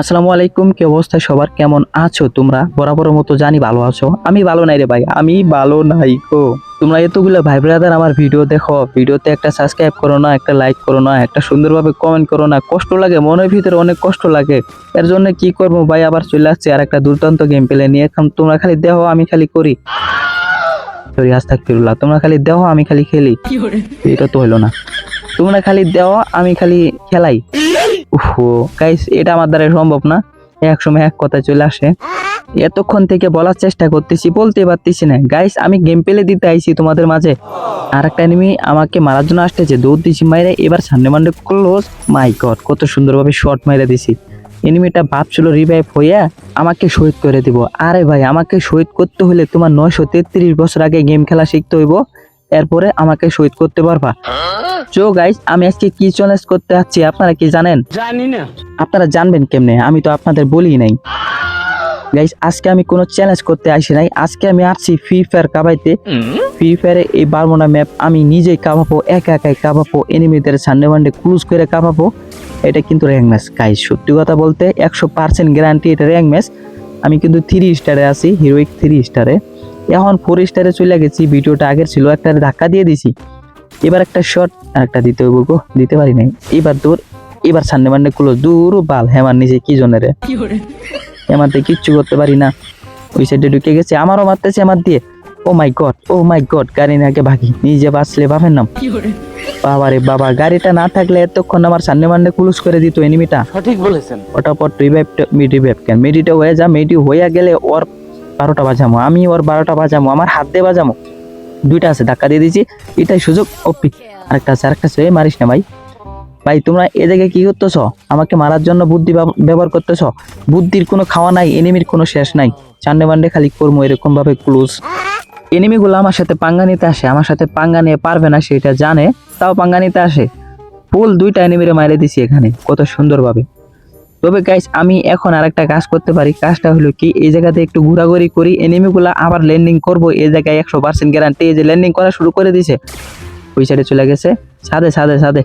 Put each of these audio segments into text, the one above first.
আসসালামু আলাইকুম কি অবস্থা? সবার কেমন আছো তোমরা? বরাবর মতো জানি ভালো আছো। আমি ভালো নাই রে ভাই আমি ভালো নাই গো। তোমরা এতগুলো ভাই ব্রাদার আমার ভিডিও দেখো ভিডিওতে একটা সাবস্ক্রাইব করো না একটা লাইক করো না একটা সুন্দরভাবে কমেন্ট করো না। কষ্ট লাগে মনের ভিতরে অনেক কষ্ট লাগে। এর জন্য কি করব ভাই? আবার চলে আসছে আর একটা দুর্দান্ত গেম প্লে নিয়ে। এখন তোমরা খালি দেখো আমি খালি করি। সরি আস্তাগফিরুল্লাহ তোমরা খালি দেহ আমি খালি খেলি। এটা তো হলো না। তোমরা খালি দেহ আমি খালি খেলাই। উফো গাইস এটা আমার দ্বারা সম্ভব না। এক সময় এক কথা চলে আসে। এতক্ষণ থেকে বলার চেষ্টা করতেছি বলতে পারতেছি না। গাইস আমি গেম পেলে দিতে আইছি তোমাদের মাঝে। আর একটা এনিমি আমাকে মারার জন্য আসতেছে, দৌড় দিছি মাইরে, এবার সামনে মান্ডে ক্লোজ মাই গড কত সুন্দরভাবে শর্ট মাইরে দিছি। এনিমিটা ভাবছিল রিভাইভ হইয়া আমাকে শহীদ করে দিব। আরে ভাই, আমাকে শহীদ করতে হলে তোমার নয়শো তেত্রিশ বছর আগে গেম খেলা শিখতে হইব। এরপরে আমাকে শহীদ করতে পারবা। চো গাইস আমি আজকে কি চ্যালেঞ্জ করতে যাচ্ছি আপনারা কি জানেন? জানি না। আপনারা জানবেন কেমনে? আমি তো আপনাদের বলি নাই। গাইস আজকে আমি কোনো চ্যালেঞ্জ করতে আসি নাই। আজকে আমি আসছি ফ্রি ফায়ার কাবাইতে। ফ্রি ফায়ারে এই বারমোনা ম্যাপ আমি নিজেই কাবাবো একা একাই কাবাবো এনিমিদের সান্ডে মান্ডে ক্লুজ করে কাবাবো। এটা কিন্তু র্যাঙ্ক ম্যাচ গাইস সত্যি কথা বলতে একশো পার্সেন্ট গ্যারান্টি এটা র্যাঙ্ক ম্যাচ আমি কিন্তু থ্রি স্টারে আছি হিরোইক থ্রি স্টারে এখন ফোর স্টারে চলে গেছি ভিডিওটা আগের ছিল একটা ধাক্কা দিয়ে দিছি। এবার একটা শট আর একটা দিতে হইব গো দিতে পারি নাই। এবার দূর এবার সামনে মান্ডে কুলো দূর বাল হেমার নিচে কি জন্য রে? হেমাতে কিচ্ছু করতে পারি না। ওই সাইডে ঢুকে গেছে আমারও মারতেছে আমার দিয়ে। ও মাই গড ও মাই গড গাড়ি নাকে ভাগি নিজে বাঁচলে বাপের নাম। বাবা রে বাবা গাড়িটা না থাকলে এতক্ষণ আমার সামনে মান্ডে কুলুস করে দিত এনিমিটা সঠিক বলেছেন। ওটাপর রিভাইভ মিড রিভাইভ কেন? মিডিটা হয়ে যা মিডি হইয়া গেলে ওর বারোটা বাজামো, আমি ওর বারোটা বাজামো, আমার হাত দিয়ে বাজামো। দুইটা আছে, ধাক্কা দিয়ে দিয়েছি, এটাই সুযোগ ওপি আরেকটা আছে আরেকটা আছে মারিস না ভাই। ভাই, তোমরা এ জায়গায় কি করতেছ? আমাকে মারার জন্য বুদ্ধি ব্যবহার করতেছ? বুদ্ধির কোনো খাওয়া নাই এনিমির কোনো শেষ নাই। চান্ডে বান্ডে খালি করব এরকম ভাবে ক্লোজ এনিমিগুলো আমার সাথে পাঙ্গা নিতে আসে, আমার সাথে পাঙ্গা নিয়ে পারবে না সেটা জানে, তাও পাঙ্গা নিতে আসে। ফুল দুইটা এনিমিরে মাইরে দিছি এখানে, কত সুন্দরভাবে। তবে গাইস আমি এখন আর একটা কাজ করতে পারি। কাজটা হলো কি, এই জায়গাতে একটু ঘোরাঘুরি করি এনিমিগুলা আবার ল্যান্ডিং করব, এই জায়গায় একশো পার্সেন্ট গ্যারান্টি এই যে ল্যান্ডিং করা শুরু করে দিছে ওই সাইডে চলে গেছে। সাদে সাদে সাদে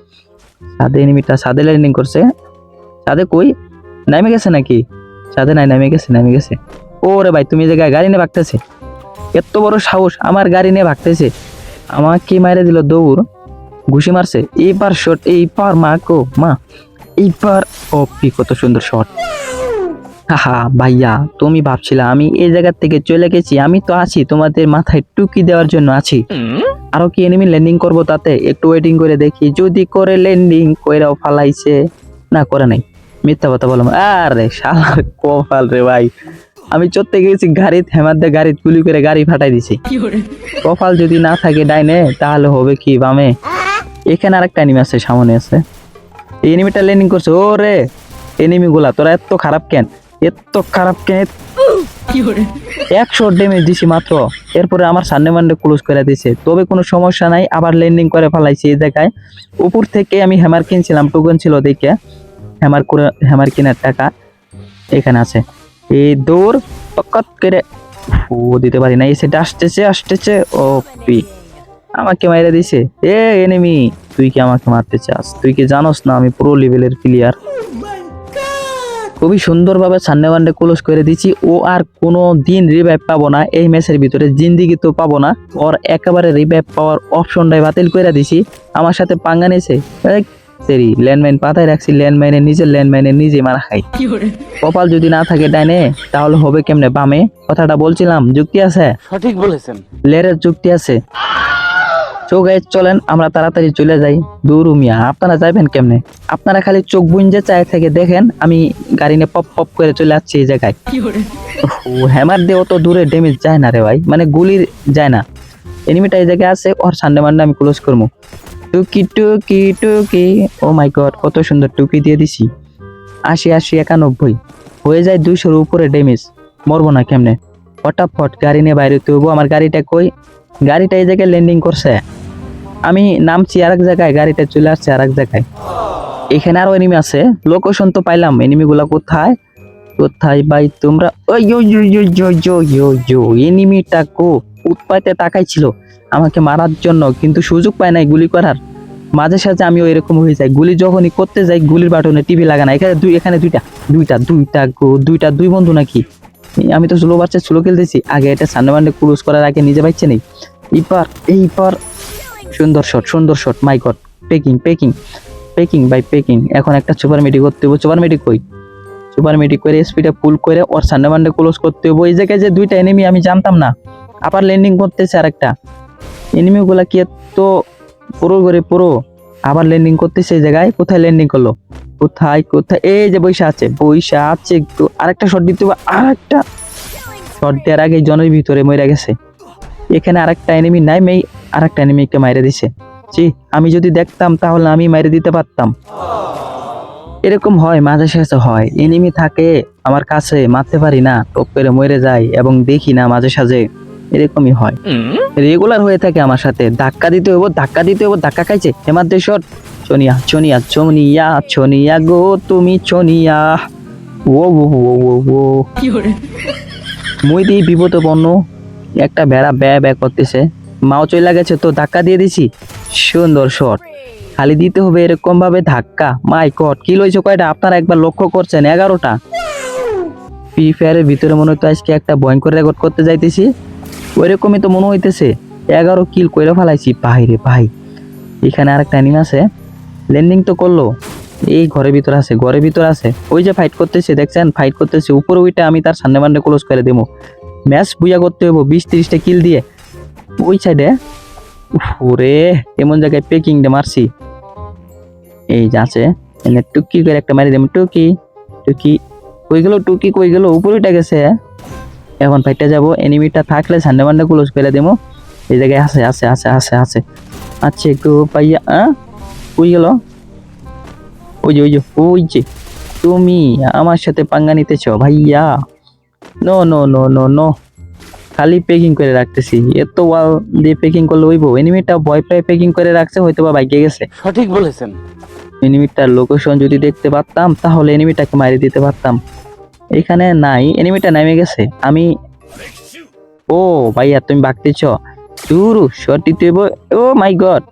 সাদে এনিমিটা সাদে ল্যান্ডিং করছে। সাদে কই? নামে গেছে নাকি? সাদে নাই, নামে গেছে নামে গেছে। ওরে ভাই, তুমি এই জায়গায় গাড়ি নিয়ে ভাগতেছে। এত বড় সাহস, আমার গাড়ি নিয়ে ভাগতেছে। আমাকে মাইরে দিল দৌড়, ঘুষি মারছে। এইবার শট এইবার মা কো মা। এইবার ওপি কত সুন্দর শট। হাহা ভাইয়া তুমি ভাবছিলা আমি এই জায়গা থেকে চলে গেছি আমি তো আছি তোমাদের মাথায় টুকি দেওয়ার জন্য আছি। আরও কি এনিমি ল্যান্ডিং করব তাতে? একটু ওয়েটিং করে দেখি যদি করে ল্যান্ডিং কইরাও ফালাইছে। না করে নাই। মিথ্যা কথা বললাম আরে শালার কপাল রে ভাই। আমি চড়তে গেছি গাড়ি হেমার দিয়ে গাড়ি গুলি করে গাড়ি ফাটাই দিছি। কপাল যদি না থাকে ডাইনে তাহলে হবে কি বামে? এখানে আরেকটা এনিমি আছে সামনে আছে। এনিমিটা ল্যান্ডিং করছে ও রে এনিমি গুলা তোরা এত খারাপ কেন? এত খারাপ কেন? একশো ড্যামেজ দিছি মাত্র। এরপরে আমার সামনে মান্ডে ক্লোজ করে দিছে। তবে কোনো সমস্যা নাই, আবার ল্যান্ডিং করে ফেলাইছি এই জায়গায়। উপর থেকে আমি হ্যামার কিনছিলাম টোকন ছিল দেখে। হ্যামার করে হ্যামার কেনার টাকা এখানে আছে। এই দৌড় টকট করে ও, দিতে পারি না এসে আসতেছে আসতেছে, ও পি আমাকে মাইরে দিছে। এ এনিমি তুই কি আমাকে মারতে চাস? তুই কি জানোস না আমি প্রো লেভেলের প্লেয়ার খুবই সুন্দরভাবে সান্নে ওয়ানডে ক্লোজ করে দিচ্ছি ও আর কোনো দিন রিভাইভ পাবো না। এই ম্যাচের ভিতরে জিন্দিগি তো পাবো না। ওর একেবারে রিভাইভ পাওয়ার অপশনটাই বাতিল করে দিছি আমার সাথে পাঙ্গা নিয়েছে। সেরি ল্যান্ডমাইন পাতায় রাখছি। ল্যান্ডমাইনের নিজের ল্যান্ডমাইনের নিজে মারা খাই। কপাল যদি না থাকে ডাইনে তাহলে হবে কেমনে বামে? কথাটা বলছিলাম যুক্তি আছে? সঠিক বলেছেন। লেরের যুক্তি আছে। চোখ গায়ে চলেন আমরা তাড়াতাড়ি চলে যাই। দূর মিয়া আপনারা যাবেন কেমনে? আপনারা খালি চোখ বুঞ্জে চায় থেকে দেখেন আমি গাড়ি নিয়ে পপ পপ করে চলে আসছি এই জায়গায়। ও হ্যামার দিয়ে অত দূরে ড্যামেজ যায় না রে ভাই মানে গুলির যায় না। এনিমিটা এই জায়গায় আছে ওর সান্ডে মান্ডে আমি ক্লোজ করব টুকি টুকি টুকি ও মাই গড কত সুন্দর টুকি দিয়ে দিছি। আশি আশি একানব্বই হয়ে যায় দুইশোর উপরে ড্যামেজ মরবো না কেমনে? ফটাফট গাড়ি নিয়ে বাইরে তুলবো আমার গাড়িটা কই? গাড়িটা এই জায়গায় ল্যান্ডিং করছে। আমি নামছি আর এক জায়গায় গাড়িটা চলে আসছে আর এক জায়গায় এখানে আরও এনিমি আছে লোকেশন তো পাইলাম এনিমি গুলা কোথায় কোথায় ভাই তোমরা ইয়ো ইয়ো ইয়ো ইয়ো ইয়ো ইয়ো ইয়ো এনিমিটা কো উৎপাতে তাকাইছিল আমাকে মারার জন্য কিন্তু সুযোগ পায় নাই গুলি করার মাঝে সাঝে আমিও এরকম হয়ে যাই গুলি যখনই করতে যাই গুলির বাটনে টিভি লাগানা এখানে দুই এখানে দুইটা দুইটা দুইটা গো- দুইটা দুই বন্ধু নাকি আমি তো স্লো বাচ্চা স্লো খেলতেছি আগে এটা সামনে বান্ডে ক্লোজ করার আগে নিজে পাইছে নেই এইবার এইবার সুন্দর শট সুন্দর shot my god packing packing packing by packing এখন একটা সুপার মেডি করতে হবে সুপার মেডি কই? সুপার মেডি করে স্পিডে পুল করে ওর সামনে বান্ডে ক্লোজ করতে হবে ওই জায়গায় যে দুইটা এনিমি আমি জানতাম না। আবার ল্যান্ডিং করতেছে আর আরেকটা এনিমিগুলা কি তো পুরো করে পুরো? আবার ল্যান্ডিং করতেছে এই জায়গায়। কোথায় ল্যান্ডিং করল? কোথায় কোথায়? এই যে বৈশা আছে বৈশা আছে একটু। আরেকটা শট দিতে হবে আরেকটা। শট দেওয়ার আগে জনের ভিতরে মরে গেছে। এখানে আরেকটা এনিমি নাই মেই আরেকটা এনিমিকে মাইরে দিছে। জি আমি যদি দেখতাম তাহলে আমি মাইরে দিতে পারতাম। এরকম হয় মাঝে সাঝে হয়। এনিমি থাকে আমার কাছে মারতে পারি না টপ করে মরে যায় এবং দেখি না মাঝে সাঝে। এরকমই হয়। রেগুলার হয়ে থাকে আমার সাথে। ধাক্কা দিতে হব ধাক্কা দিতে হব ধাক্কা খাইছে। হেমাদ্রি শট চনিয়া চনিয়া চনিয়া চনিয়া গো তুমি চনিয়া। ও ও ও ও ও মুই দিই বিপদপন্ন একটা বেড়া ব্যা ব্যা করতেছে। মাও চলে গেছে, তো ধাক্কা দিয়ে দিছি। সুন্দর শট খালি দিতে হবে এরকম ভাবে ধাক্কা। মাই গড কি লইছে কয়টা? আপনারা একবার লক্ষ্য করছেন, এগারোটা। ফ্রি ফায়ারের ভিতরে মনে হতো আজকে একটা ভয়ঙ্কর রেকর্ড করতে যাইতেছি। ওইরকমই তো মনে হইতেছে, এগারো কিল কইরা ফেলাইছি। ভাই রে ভাই, এখানে আরেকটা অ্যানিম আছে। ল্যান্ডিং তো করল। এই ঘরের ভিতর আছে, ঘরের ভিতর আছে। ওই যে ফাইট করতেছে, দেখছেন? ফাইট করতেছে, উপরে ওইটা আমি তার সামনে মান্ডে ক্লোজ করে দেবো। ম্যাচ বুয়া করতে হব বিশ তিরিশটা কিল দিয়ে। ওই সাইডে ওরে, এমন জায়গায় পেকিং দে মারছি। এই যে আছে, এনে টুকি করে একটা মারি দেবো, টুকি টুকি। কই গেল, টুকি কই গেল? উপরে উঠে গেছে। এখন ফাইটটা যাব এনিমিটা থাকলে সান্ডে মান্ডে ক্লোজ করে দেবো। এই জায়গায় আছে আছে আছে আছে আছে। আচ্ছা একটু পাইয়া কই গেল? ওই যে ওই যে ওই যে। তুমি আমার সাথে পাঙ্গা নিতেছ, ভাইয়া। No no no no no খালি পেকিং করে রাখতেছি। এত ওয়াল দিয়ে পেকিং করলে হইব? এনিমিটা ভয় পেয়ে পেকিং করে রাখছে হয়তো বা বাইকে গেছে। সঠিক বলেছেন। এনিমিটার লোকেশন যদি দেখতে পারতাম তাহলে এনিমিটাকে মারি দিতে পারতাম। এখানে নাই এনিমিটা নেমে গেছে। আমি ও ভাইয়া তুমি বাগতেছ চুরু শর্ট দিতে ও মাই গড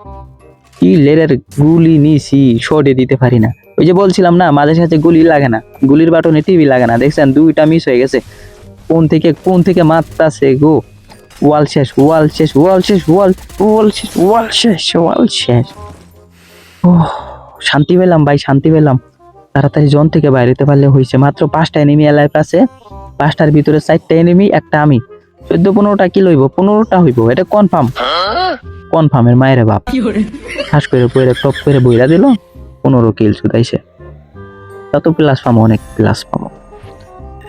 কি লেরের গুলি নিছি শর্টে দিতে পারি না। ওই যে বলছিলাম না মাঝে সাঝে গুলি লাগে না। গুলির বাটনে টিভি লাগে না। দেখছেন দুইটা মিস হয়ে গেছে। কোন থেকে কোন থেকে মারতাছে গো? ওয়াল শেষ ওয়াল শেষ ওয়াল শেষ ওয়াল ওয়াল শেষ ওয়াল শেষ ওয়াল শেষ। ও শান্তি পেলাম ভাই শান্তি পেলাম। তাড়াতাড়ি জন থেকে বাইরেতে পারলে হয়েছে মাত্র পাঁচটা এনিমি লাইফ আছে। পাঁচটার ভিতরে চারটা এনিমি একটা আমি। চোদ্দ পনেরোটা কি লইব? পনেরোটা হইব। এটা কনফার্ম কনফার্মের মায়ের বাপ। হাস করে? বইরা টপ করে বইরা দিল। পনেরো কিল শুধাইছে তত প্লাস পাবো অনেক প্লাস পাবো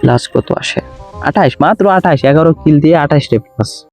প্লাস কত আসে? আঠাইশ মাত্র আঠাশ এগারো কিল দিয়ে আঠাইশটা প্লাস